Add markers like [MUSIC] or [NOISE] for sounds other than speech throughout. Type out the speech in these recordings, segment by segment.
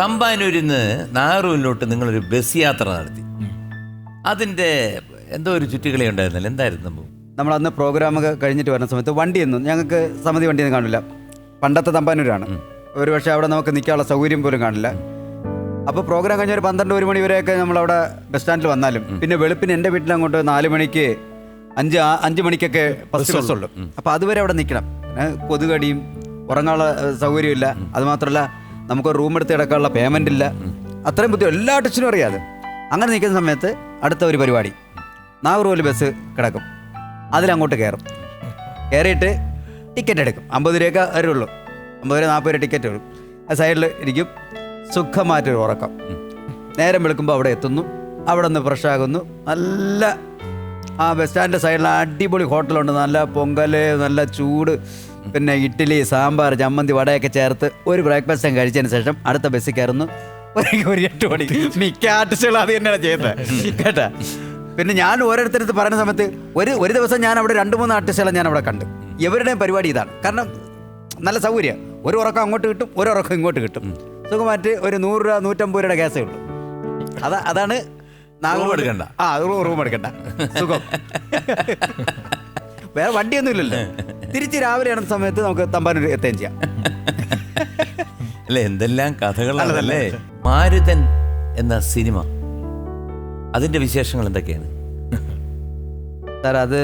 തമ്പാനൂരിൽ നിന്ന് നാഗർകോവിലോട്ട് നിങ്ങളൊരു ബസ് യാത്ര നടത്തി. അതിന്റെ എന്തോ ഒരു ചുറ്റുകളി ഉണ്ടായിരുന്നല്ലോ. എന്തായിരുന്നു സംഭവം? നമ്മൾ അന്ന് പ്രോഗ്രാം ഒക്കെ കഴിഞ്ഞിട്ട് വരുന്ന സമയത്ത് വണ്ടിയൊന്നും ഞങ്ങൾക്ക് സമിതി വണ്ടിയൊന്നും കാണില്ല. പണ്ടത്തെ തമ്പാനൂരാണ്. ഒരു പക്ഷേ അവിടെ നമുക്ക് നിൽക്കാനുള്ള സൗകര്യം പോലും കാണില്ല. അപ്പോൾ പ്രോഗ്രാം കഴിഞ്ഞ ഒരു പന്ത്രണ്ട് ഒരു മണി വരെയൊക്കെ നമ്മളവിടെ ബസ് സ്റ്റാൻഡിൽ വന്നാലും പിന്നെ വെളുപ്പിന് എന്റെ വീട്ടിൽ അങ്ങോട്ട് നാല് മണിക്ക് അഞ്ച് ആ- അഞ്ച് മണിക്കൊക്കെ ഫസ്റ്റ് ബസ് ബസ്സുള്ളൂ. അപ്പോൾ അതുവരെ അവിടെ നിൽക്കണം. കൊതുകടിയും ഉറങ്ങാനുള്ള സൗകര്യമില്ല. അതുമാത്രമല്ല നമുക്ക് റൂം എടുത്ത് കിടക്കാനുള്ള പേയ്മെന്റ് ഇല്ല. അത്രയും ബുദ്ധി എല്ലാ ടച്ചിനും അറിയാതെ. അങ്ങനെ നിൽക്കുന്ന സമയത്ത് അടുത്ത ഒരു പരിപാടി. നാഗർകോവിൽ ബസ് കിടക്കും. അതിലങ്ങോട്ട് കയറും. കയറിയിട്ട് ടിക്കറ്റ് എടുക്കും. അമ്പത് രൂപയൊക്കെ വരുള്ളൂ. അമ്പത് രൂപ നാൽപ്പത് രൂപ ടിക്കറ്റ് വരും. ആ സൈഡിൽ ഇരിക്കും. സുഖമായിട്ടൊരു ഉറക്കം. നേരം വെളുക്കുമ്പോൾ അവിടെ എത്തുന്നു. അവിടെ നിന്ന് ഫ്രഷാകുന്നു നല്ല ആ ബസ് സ്റ്റാൻഡിന്റെ സൈഡിൽ അടിപൊളി ഹോട്ടലുണ്ട് നല്ല പൊങ്കൽ നല്ല ചൂട്. പിന്നെ ഇഡ്ഡലി സാമ്പാർ ചമ്മന്തി വടയൊക്കെ ചേർത്ത് ഒരു ബ്രേക്ക്ഫാസ്റ്റ് കഴിച്ചതിന് ശേഷം അടുത്ത ബസ്സിൽ കയറുന്നു. ഒരു എട്ട് മണി. മിക്ക ആർട്ടിസ്റ്റുകൾ അത് തന്നെയാണ് ചെയ്യുന്നത്. കേട്ടാ? പിന്നെ ഞാൻ ഓരോരുത്തരത്ത് പറയുന്ന സമയത്ത് ഒരു ഒരു ദിവസം ഞാൻ അവിടെ രണ്ട് മൂന്ന് ആർട്ടിസ്റ്റുകളെ ഞാൻ അവിടെ കണ്ടു. ഇവരുടെയും പരിപാടി ഇതാണ്. കാരണം നല്ല സൗകര്യം. ഒരു ഉറക്കം അങ്ങോട്ട് കിട്ടും ഒരു ഉറക്കം ഇങ്ങോട്ട് കിട്ടും. സുഖമായിട്ട് ഒരു നൂറ് രൂപ നൂറ്റമ്പത് രൂപയുടെ കേസേ ഉള്ളൂ. അതാ അതാണ് റൂം എടുക്കണ്ട. ആ റൂ- റൂം എടുക്കണ്ട. സുഖം. വേറെ വണ്ടിയൊന്നും ഇല്ലല്ലോ. തിരിച്ച് രാവിലെ ആണെന്ന സമയത്ത് നമുക്ക് തമ്പാനൂർ എത്തുകയും ചെയ്യാം. അല്ലെ എന്തെല്ലാം കഥകളാണല്ലേ മാരുതൻ എന്ന സിനിമ. അതിന്റെ വിശേഷങ്ങൾ എന്തൊക്കെയാണ്? സാർ അത്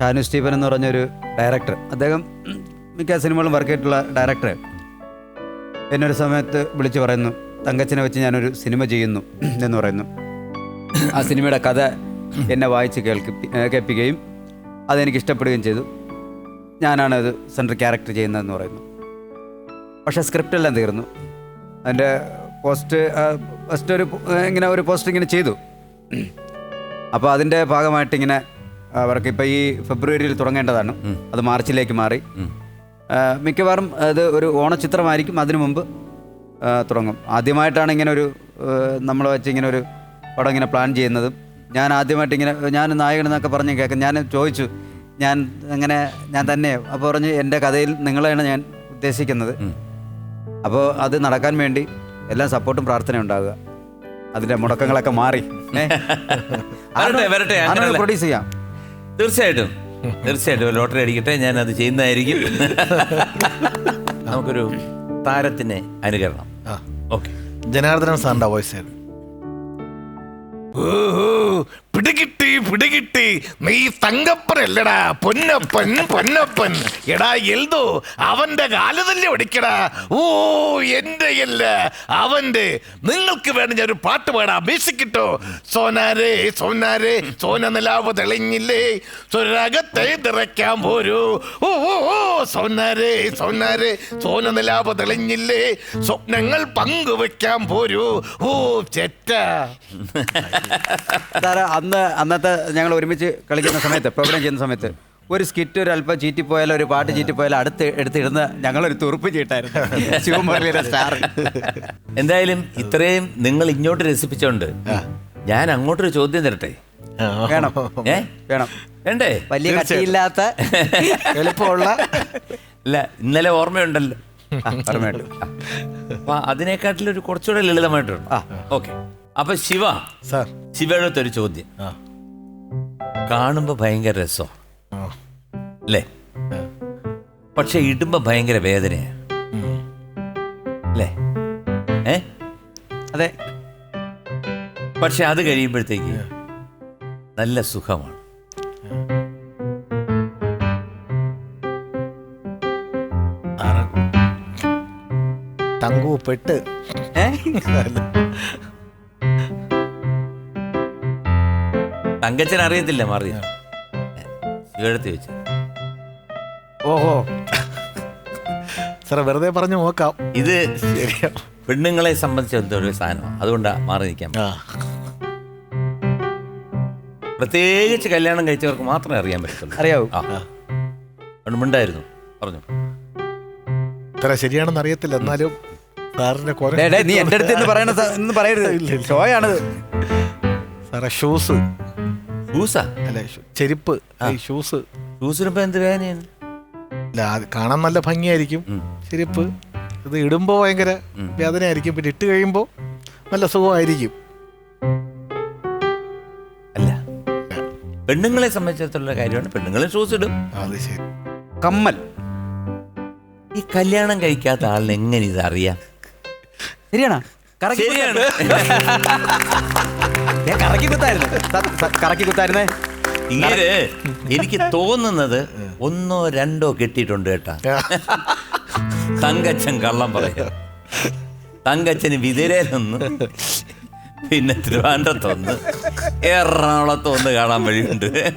ഷാനു സ്റ്റീഫൻ എന്ന് പറഞ്ഞൊരു ഡയറക്ടർ. അദ്ദേഹം മിക്ക സിനിമകളും വർക്ക് ചെയ്തിട്ടുള്ള ഡയറക്ടർ. എന്നൊരു സമയത്ത് വിളിച്ചു പറയുന്നു തങ്കച്ചനെ വെച്ച് ഞാനൊരു സിനിമ ചെയ്യുന്നു എന്ന് പറയുന്നു. ആ സിനിമയുടെ കഥ എന്നെ വായിച്ച് കേൾക്കി കേൾപ്പിക്കുകയും അതെനിക്ക് ഇഷ്ടപ്പെടുകയും ചെയ്തു. ഞാനാണ് അത് സെൻട്രൽ ക്യാരക്ടർ ചെയ്യുന്നതെന്ന് പറയുന്നു. പക്ഷേ സ്ക്രിപ്റ്റെല്ലാം തീർന്നു. അതിന്റെ പോസ്റ്റ് ഫസ്റ്റ് ഒരു ഇങ്ങനെ ഒരു പോസ്റ്റ് ഇങ്ങനെ ചെയ്തു. അപ്പോൾ അതിന്റെ ഭാഗമായിട്ട് ഇങ്ങനെ അവർക്ക് ഇപ്പോൾ ഈ ഫെബ്രുവരിയിൽ തുടങ്ങേണ്ടതാണ്. അത് മാർച്ചിലേക്ക് മാറി. മിക്കവാറും അത് ഒരു ഓണച്ചിത്രമായിരിക്കും അതിനു മുമ്പ് തുടങ്ങും. ആദ്യമായിട്ടാണ് ഇങ്ങനെ ഒരു നമ്മൾ വെച്ച് ഇങ്ങനെ ഒരു പടം ഇങ്ങനെ പ്ലാൻ ചെയ്യുന്നതും. ഞാൻ ആദ്യമായിട്ട് ഇങ്ങനെ ഞാൻ നായകൻ എന്നൊക്കെ പറഞ്ഞ് കേൾക്കാം ഞാൻ ചോദിച്ചു ഞാൻ അങ്ങനെ ഞാൻ തന്നെ അപ്പോൾ പറഞ്ഞ് എന്റെ കഥയിൽ നിങ്ങളെയാണ് ഞാൻ ഉദ്ദേശിക്കുന്നത്. അപ്പോൾ അത് നടക്കാൻ വേണ്ടി എല്ലാം സപ്പോർട്ടും പ്രാർത്ഥനയും ഉണ്ടാകുക അതിന്റെ മുടക്കങ്ങളൊക്കെ മാറി. [LAUGHS] വരട്ടെ, വരട്ടെ, അങ്ങനെയല്ല. പ്രൊഡ്യൂസ് ചെയ്യാം? തീർച്ചയായിട്ടും തീർച്ചയായിട്ടും. ലോട്ടറി അടിക്കട്ടെ ഞാൻ അത് ചെയ്യുന്നതായിരിക്കും. [LAUGHS] നമുക്കൊരു താരത്തിനെ അനുകരണം. ആ. ഓക്കെ. ജനാർദ്ദനൻ സാറിന്റെ വോയിസ് ആയിരുന്നു. പിടികിട്ടി പിടികിട്ടി. നീ തങ്കപ്പനല്ലടാ. പൊന്നപ്പൻ പൊന്നപ്പൻ. എടാ എൽദോ അവന്റെ കാൽ തന്നെ ഒടിക്കടാ ഓ എന്റെ അല്ല അവന്റെ. നിങ്ങൾക്ക് വേണം ഞാൻ ഒരു പാട്ട് പാടാ. അപേക്ഷിക്കിട്ടോ സോനാരേ സോനാരേ സോന നിലാവ് തെളിഞ്ഞില്ലേ? സ്വരാഗത്തെ നിറയ്ക്കാൻ പോരൂ. ഓ ഓ ഓ സോനാരേ സോനാരേ സോന നിലാവ് തെളിഞ്ഞില്ലേ? സ്വപ്നങ്ങൾ പങ്കുവെക്കാൻ പോരൂ. ഓ ചെറ്റ. അന്ന് അന്നത്തെ ഞങ്ങൾ ഒരുമിച്ച് കളിക്കുന്ന സമയത്ത് പ്രോഗ്രാം ചെയ്യുന്ന സമയത്ത് ഒരു സ്കിറ്റ് ഒരു അല്പം ചീറ്റിപ്പോയാലോ ഒരു പാട്ട് ചീറ്റിപ്പോയാലോ അടുത്ത് എടുത്തിടുന്ന ഞങ്ങളൊരു തുറുപ്പ് ചീട്ടായിരുന്നു. ശിവമുരളിയുടെ സ്റ്റാർ എന്തായാലും ഇത്രയും നിങ്ങൾ ഇങ്ങോട്ട് രസിപ്പിച്ചോണ്ട് ഞാൻ അങ്ങോട്ടൊരു ചോദ്യം തരട്ടെ? വേണം. ഏ? വേണം. വേണ്ടേ? വലിയ കട്ടിയില്ലാത്ത എളുപ്പമുള്ള. അല്ല ഇന്നലെ ഓർമ്മയുണ്ടല്ലോ. ഓർമ്മയുണ്ട്. അപ്പൊ അതിനെക്കാട്ടിലൊരു കുറച്ചുകൂടെ ലളിതമായിട്ടുണ്ട്. ആ. ഓക്കെ. അപ്പൊ ശിവ സാർ. ശിവയുടെ ഒരു ചോദ്യം. ആ. കാണുമ്പോ ഭയങ്കര രസം? ആ. അല്ലേ പക്ഷെ ഇടുമ്പോ ഭയങ്കര വേദനയാ. അല്ലേ ഏ? അതെ. പക്ഷെ അത് കഴിയുമ്പോഴത്തേക്ക് നല്ല സുഖമാണ്. തങ്കു പെട്ട് ഏ? തങ്കച്ചൻ അറിയത്തില്ല മറിയ ശിവടുത്ത് വെച്ച് ഓഹോ. സാറേ വെറുതെ പറഞ്ഞു നോക്കാം. ഇത് ശരിയാ. പെണ്ണുങ്ങളെ സംബന്ധിച്ച എന്തൊരു സാധനമാണ് അതുകൊണ്ടാ മാറി നിൽക്കാൻ ആ. പ്രത്യേകിച്ച് കല്യാണം കഴിച്ചവർക്ക് മാത്രമേ അറിയാൻ പറ്റത്തുള്ളൂ. അറിയാവൂ. ആ. പറഞ്ഞു. ശരിയാണെന്ന് അറിയത്തില്ല. എന്നാലും സാറിന്റെ കുറെ ഡേ, ഡേ, നീ എന്റെ അടുത്ത് എന്ന് പറയണ സ- എന്ന് പറയരുത്. ഷോയാണ് സാറേ ഷൂസ്. ഷൂസാ അല്ലെ ഷൂ- ചെരുപ്പ് ഈ ഷൂസ് ഷൂസിനിപ്പോ എന്ത് വേദനയാണ്? അല്ല അത് കാണാൻ നല്ല ഭംഗിയായിരിക്കും. ചെരുപ്പ് ഇത് ഇടുമ്പോൾ ഭയങ്കര വേദനയായിരിക്കും. പിന്നെ ഇട്ട് കഴിയുമ്പോൾ നല്ല സുഖമായിരിക്കും. അല്ല. പെണ്ണുങ്ങളെ സംബന്ധിച്ചിടത്തോളം കാര്യമാണ് പെണ്ണുങ്ങളെ ഷൂസ് ഇടും. അത് ശരി. കമ്മൽ. ഈ കല്യാണം കഴിക്കാത്ത ആളിന് എങ്ങനെ ഇത് അറിയാം ശരിയാണോ? കറക്കി ശരിയാണ്. [LAUGHS] ഞാൻ കറക്കി കുത്തായിരുന്നു. സ- സ- കറക്കി കുത്തായിരുന്നേ? ഇങ്ങനെ എനിക്ക് തോന്നുന്നത് ഒന്നോ രണ്ടോ കെട്ടിയിട്ടുണ്ട് കേട്ടാ. തങ്കച്ചൻ കള്ളം പറയാം തങ്കച്ചന് വിതിരയിലൊന്ന് പിന്നെ തിരുവനന്തപുരത്തൊന്ന് എറണാകുളത്തൊന്ന് കാണാൻ വഴിയുണ്ട്.